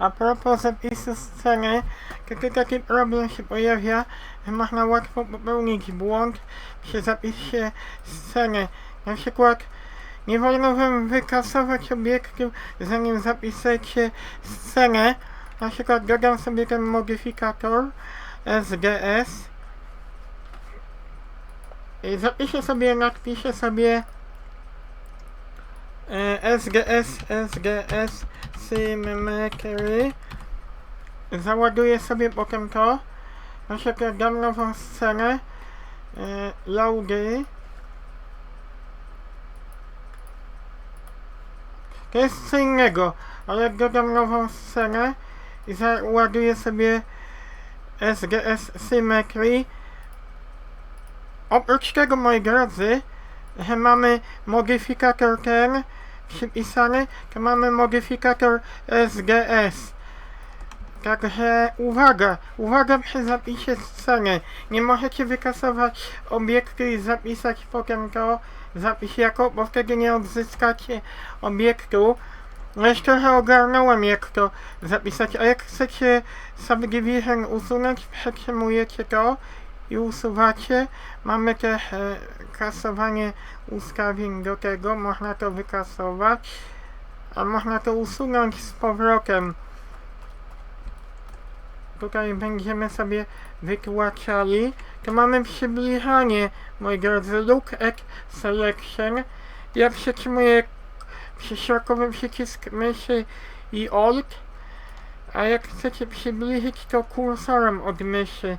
A propos zapisu sceny, to taki problem się pojawia, można łatwo popełnić błąd przy zapisie sceny. Na przykład nie wolno wam wykasować obiektu, zanim zapiszecie scenę. Na przykład dodam sobie ten modyfikator SGS i zapiszę sobie, napiszę sobie SGS, SGS Symmetry załaduję sobie potem to. Na przykład dam nową scenę. E, loady to jest co innego ale dodam nową scenę i załaduję sobie SGS Symmetry oprócz tego moi drodzy że mamy modyfikator ten przypisany, to mamy modyfikator SGS. Także uwaga, uwaga przy zapisie sceny. Nie możecie wykasować obiektu i zapisać potem to zapis jako, bo wtedy nie odzyskacie obiektu. No już trochę ogarnąłem jak to zapisać, a jak chcecie subdivision usunąć, przetrzymujecie to i usuwacie. Mamy też e, kasowanie ustawień do tego, można to wykasować, a można to usunąć z powrotem. Tutaj będziemy sobie wytłaczali. To mamy przybliżanie, moi drodzy, look at selection. Ja przytrzymuję przyśrodkowy przycisk myszy i Alt, a jak chcecie przybliżyć to kursorem od myszy.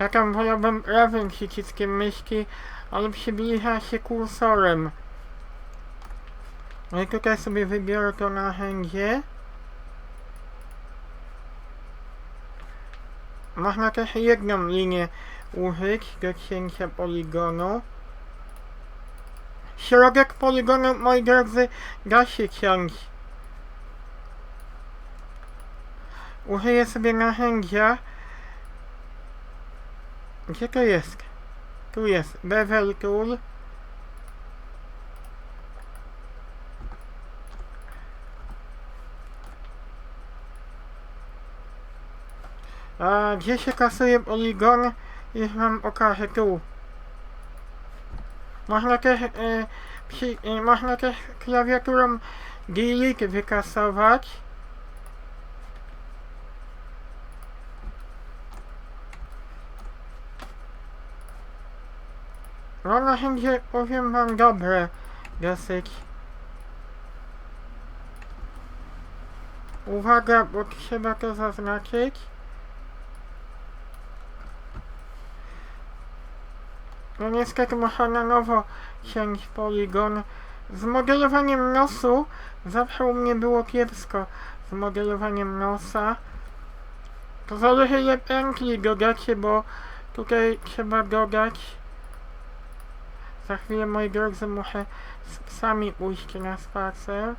Ja tam wolałbym prawym przyciskiem myszki, ale przybliża się kursorem. No i tutaj sobie wybiorę to narzędzie. Można też jedną linię użyć do cięcia poligonu. Środek poligonu, moi drodzy, da się ciąć. Użyję sobie narzędzia. Gdzie to jest? Tu jest Bevel Tool. A gdzie się kasuje poligon? Już wam okażę tu. Można też, e, przy, e, można też klawiaturą delete wykasować. No narzędzie, powiem wam, dobre dosyć. Uwaga, bo trzeba to zaznaczyć. No niestety muszę na nowo ciąć poligon. Z modelowaniem nosu zawsze u mnie było kiepsko. Z modelowaniem nosa. To zależy ile pętli dodacie, bo tutaj trzeba dodać za chwilę, moi drodzy, muszę z psami pójść na spacer.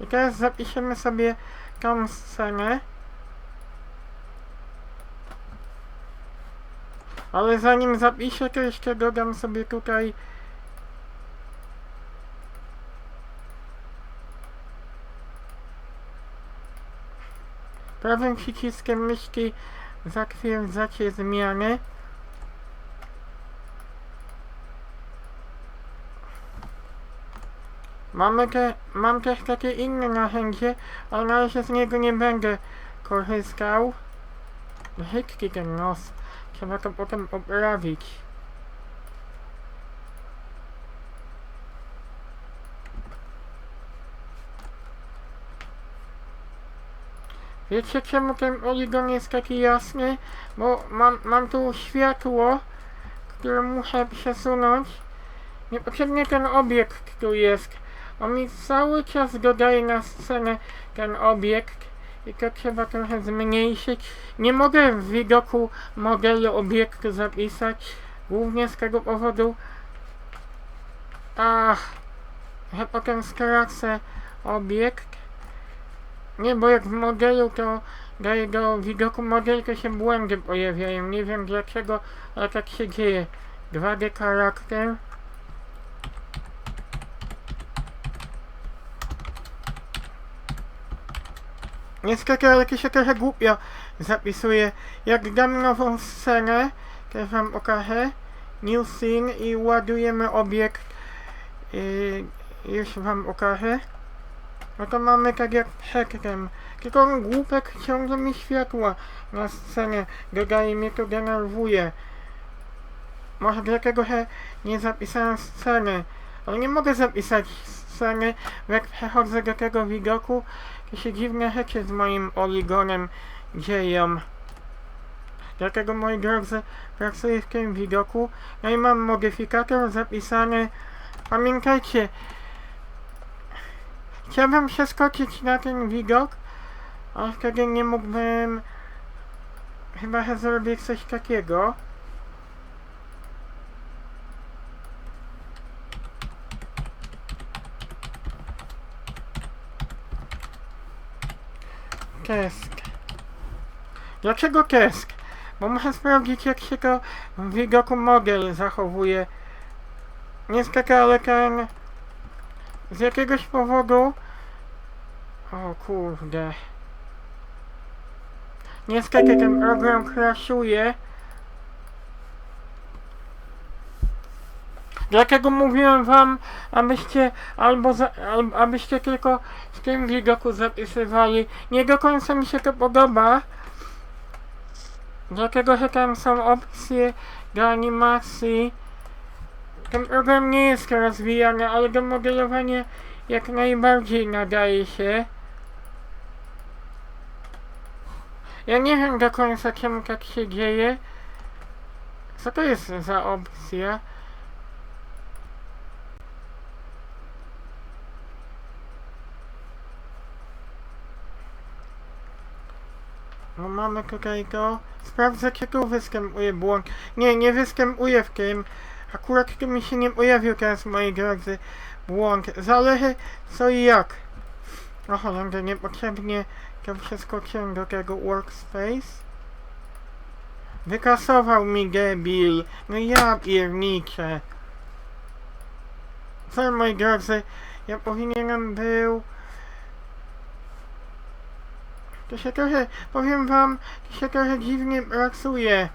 I teraz zapiszemy sobie tą scenę. Ale zanim zapiszę, to jeszcze dodam sobie tutaj prawym przyciskiem myszki zatwierdzacie zmiany. Mamy te, mam też takie inne narzędzie, ale na razie z niego nie będę korzystał. Brzydki ten nos. Trzeba to potem poprawić. Wiecie czemu ten poligon jest taki jasny? Bo mam, mam tu światło, które muszę przesunąć. Niepotrzebnie ten obiekt tu jest. On mi cały czas dodaje na scenę ten obiekt i to trzeba trochę zmniejszyć. Nie mogę w widoku modelu obiektu zapisać, głównie z tego powodu, ach, że potem stracę obiekt. Nie, bo jak w modelu to daje do widoku modelu, to się błędy pojawiają. Nie wiem dlaczego, ale tak się dzieje. 2D charakter. Niestety, ale to się trochę głupio zapisuje. Jak dam nową scenę, to wam okażę. New scene i ładujemy obiekt. I już wam okażę. No to mamy tak jak przedtem. Tylko głupek ciągle mi światła na scenie dodaje mnie to denerwuje. Może dlatego, że nie zapisałem sceny. Ale nie mogę zapisać sceny, jak przechodzę do tego widoku, się dziwne rzeczy z moim oligonem dzieją. Dlatego moi drodzy, pracuję w tym widoku. No i mam modyfikator zapisany. Pamiętajcie, chciałbym przeskoczyć na ten widok, ale wtedy nie mógłbym... Chyba, że zrobię coś takiego. Kesk. Dlaczego kesk? Bo muszę sprawdzić jak się to w widoku model zachowuje. Niestety, ale ten... Z jakiegoś powodu... O kurde. Niestety ten program crashuje. Dlatego mówiłem wam, abyście albo za, al, abyście tylko w tym widoku zapisywali. Nie do końca mi się to podoba. Dlatego, że tam są opcje do animacji. Ten program nie jest rozwijany, ale do modelowania jak najbardziej nadaje się. Ja nie wiem do końca czemu tak się dzieje. Co to jest za opcja? Mamy tutaj to. Sprawdzę, czy tu występuje błąd. Nie, nie występuje w tym. Akurat tu mi się nie pojawił teraz, moi drodzy, błąd. Zależy co i jak. O Holender, niepotrzebnie to przeskoczyłem do tego workspace. Wykasował mi debil. No ja pierniczę. Co, moi drodzy, ja powinienem był... To się trochę, powiem wam, to się trochę dziwnie pracuje.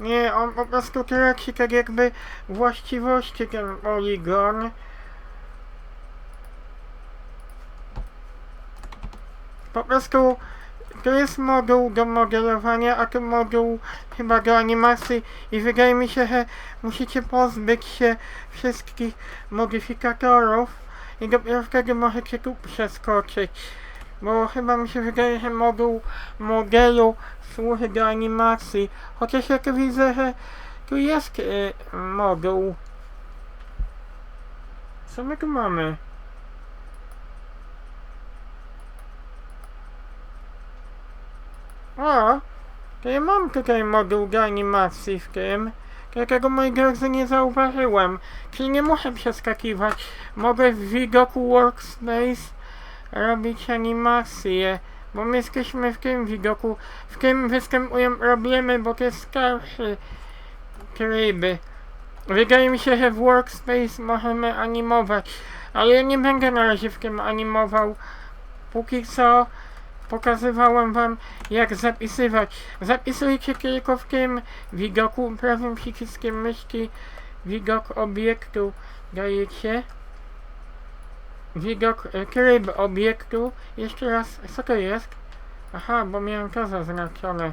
Nie, on po prostu traci tak jakby właściwości ten poligon. Po prostu to jest moduł do modelowania, a to moduł chyba do animacji i wydaje mi się, że musicie pozbyć się wszystkich modyfikatorów i dopiero wtedy możecie tu przeskoczyć. Bo chyba mi się wydaje, że moduł modelu służy do animacji. Chociaż jak widzę, że tu jest y, moduł. Co my tu mamy? O, to ja mam tutaj moduł do animacji w tym. Dlatego moi drodzy nie zauważyłem. Czyli nie muszę przeskakiwać. Mogę w widoku workspace robić animacje. Bo my jesteśmy w tym widoku. W tym występują problemy, bo to jest starszy tryby. Wydaje mi się, że w workspace możemy animować. Ale ja nie będę na razie w tym animował. Póki co pokazywałem wam jak zapisywać. Zapisujcie tym widoku prawym przyciskiem myszki widok obiektu dajecie. Widok e, tryb obiektu. Jeszcze raz, co to jest? Aha, bo miałem to zaznaczone.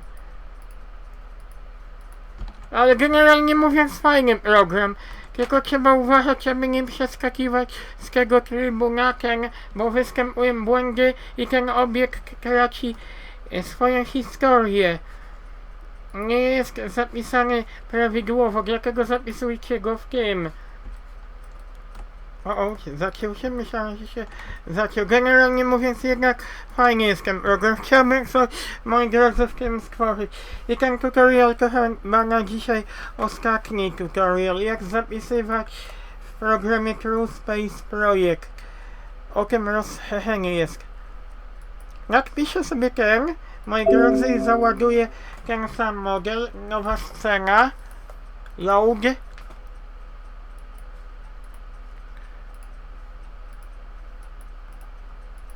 Ale generalnie mówiąc fajny program. Tylko trzeba uważać, aby nie przeskakiwać z tego trybu na ten, bo występują błędy i ten obiekt traci e, swoją historię. Nie jest zapisany prawidłowo, dlatego zapisujcie go w tym. O, o, zaciął się, myślałem, że się zaciął. Generalnie mówiąc jednak fajnie jest ten program. Chciałbym coś, moi drodzy, w tym stworzyć. I ten tutorial to chyba na dzisiaj ostatni tutorial, jak zapisywać w programie TrueSpace Projekt. O tym rozszerzenie jest. Nadpiszę sobie ten, moi drodzy, i załaduję ten sam model, nowa scena, load.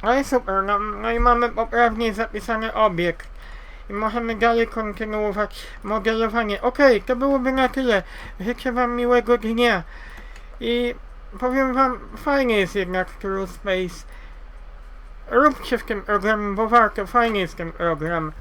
No i super, no, no i mamy poprawnie zapisany obiekt. I możemy dalej kontynuować modelowanie. Okej, to byłoby na tyle. Życzę wam miłego dnia. I powiem wam, fajnie jest jednak True Space. Róbcie w tym programie, bo warto, fajnie jest ten program.